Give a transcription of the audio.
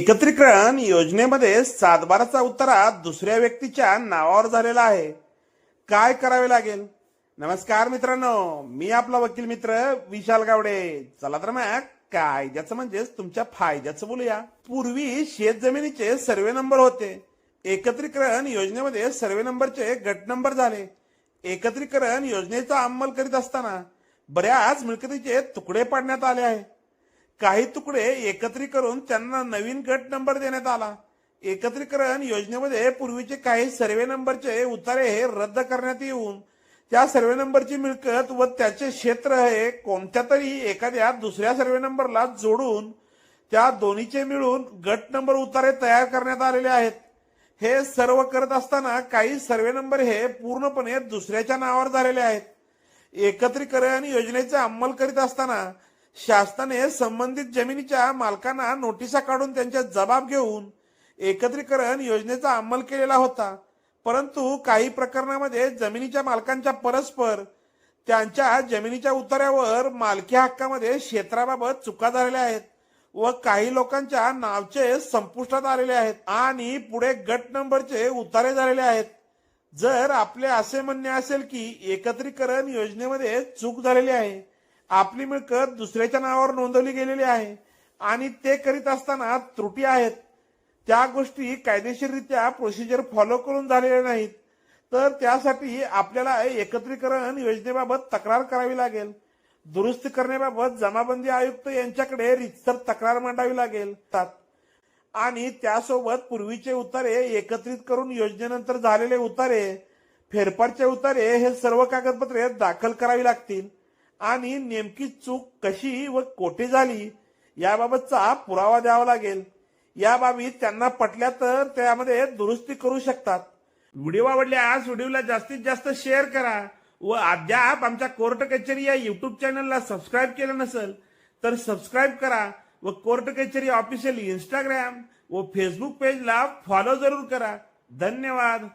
एकत्रीकरण योजनेमध्ये सातबाराचा उत्तरा दुसऱ्या व्यक्तीच्या नावावर झालेला आहे. काय करावे लागेल? नमस्कार मित्रांनो मी आपला वकील मित्र विशाल गावडे. चला तर मग कायद्याचं म्हणजेच तुमच्या फायद्याचं बोलूया. पूर्वी शेत जमिनीचे सर्वे नंबर होते. एकत्रीकरण योजनेमध्ये सर्वे नंबरचे गट नंबर झाले. एकत्रीकरण योजनेचा अंमल करीत असताना बऱ्याच मिळकतीचे तुकडे पाडण्यात आले आहे. काही तुकडे एकत्रित करून त्यांना नवीन गट नंबर देण्यात आला. एकत्रीकरण योजनेमध्ये पूर्वीचे काही सर्वे नंबरचे उतारे हे रद्द करण्यात येऊन त्या सर्वे नंबरची मिळकत व त्याचे क्षेत्र हे कोणत्या तरी एखाद्या दुसऱ्या सर्वे नंबरला जोडून त्या दोन्हीचे मिळून गट नंबर उतारे तयार करण्यात आलेले आहेत. हे सर्व करत असताना काही सर्वे नंबर हे पूर्णपणे दुसऱ्याच्या नावावर झालेले आहेत. एकत्रीकरण योजनेचे अंमल करीत असताना शासनाने संबंधित जमिनीच्या मालकांना नोटिसा काढून त्यांच्या जबाब घेऊन एकत्रीकरण योजनेचा अंमल केलेला होता. परंतु काही प्रकरणामध्ये जमिनीच्या मालकांच्या परस्पर त्यांच्या जमिनीच्या उतार्यावर मालकी हक्कामध्ये क्षेत्राबाबत चुका झालेल्या आहेत व काही लोकांच्या नावचे संपुष्टात आलेले आहेत आणि पुढे गट नंबरचे उतारे झालेले आहेत. जर आपले असे म्हणणे असेल की एकत्रीकरण योजनेमध्ये चूक झालेली आहे आपली मिळकत दुसऱ्याच्या नावावर नोंदवली गेलेली आहे. आणि ते करीत असताना त्रुटी आहेत. त्या गोष्टी कायदेशीररित्या प्रोसिजर फॉलो करून झालेल्या नाहीत. तर त्यासाठी आपल्याला एकत्रीकरण योजनेबाबत तक्रार करावी लागेल. दुरुस्ती करण्याबाबत जमाबंदी आयुक्त यांच्याकडे रितसर तक्रार मांडावी लागेल. आणि त्यासोबत पूर्वीचे उतारे एकत्रित करून योजनेनंतर झालेले उतारे फेरफारचे उतारे हे सर्व कागदपत्रे दाखल करावी लागतील. आणि नेमकी चूक कशी व कोठे झाली याबाबतचा पुरावा द्यावा लागेल. या बाबी त्यांना पटल्या तर त्यामध्ये दुरुस्ती करू शकतात. व्हिडिओ आवडल्यास व्हिडिओला जास्तीत जास्त शेअर करा व अद्याप आमच्या कोर्ट कचेरी या युट्यूब चॅनलला सबस्क्राईब केलं नसेल तर सबस्क्राईब करा व कोर्ट कचेरी ऑफिशियल इंस्टाग्राम व फेसबुक पेजला फॉलो जरूर करा. धन्यवाद.